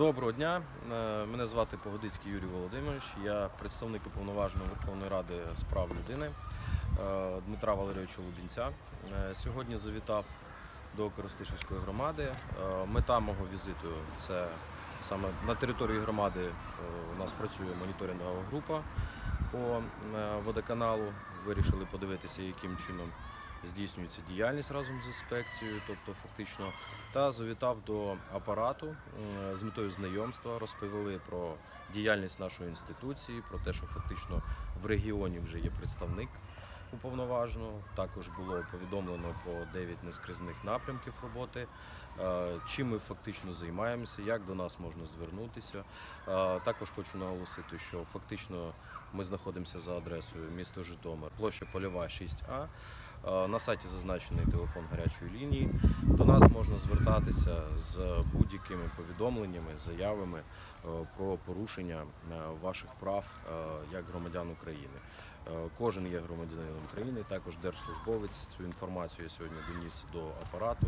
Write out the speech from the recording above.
Доброго дня. Е, Мене звати Погодицький Юрій Володимирович. Я представник уповноваженого Верховної Ради з прав людини е, Дмитра Валерійовича Лубінця. Е, Сьогодні завітав до Коростишівської громади. Мета мого візиту це саме на території громади у нас працює моніторингова група по водоканалу. Вирішили подивитися, яким чином здійснюється діяльність разом з інспекцією, тобто фактично та завітав до апарату з метою знайомства, розповіли про діяльність нашої інституції, про те, що фактично в регіоні вже є представник уповноваженого. Також було повідомлено про 9 нескрізних напрямків роботи, е, чим ми фактично займаємося, як до нас можна звернутися. Е, Також хочу наголосити, що фактично ми знаходимося за адресою місто Житомир, площа Польова 6А. Е, На сайті зазначений телефон гарячої лінії. До нас можна звертатися з будь-якими повідомленнями, заявами про порушення е, ваших прав е, як громадян України. Е, Кожен є громадянином України, також держслужбовець. Цю інформацію я сьогодні доніс до апарату.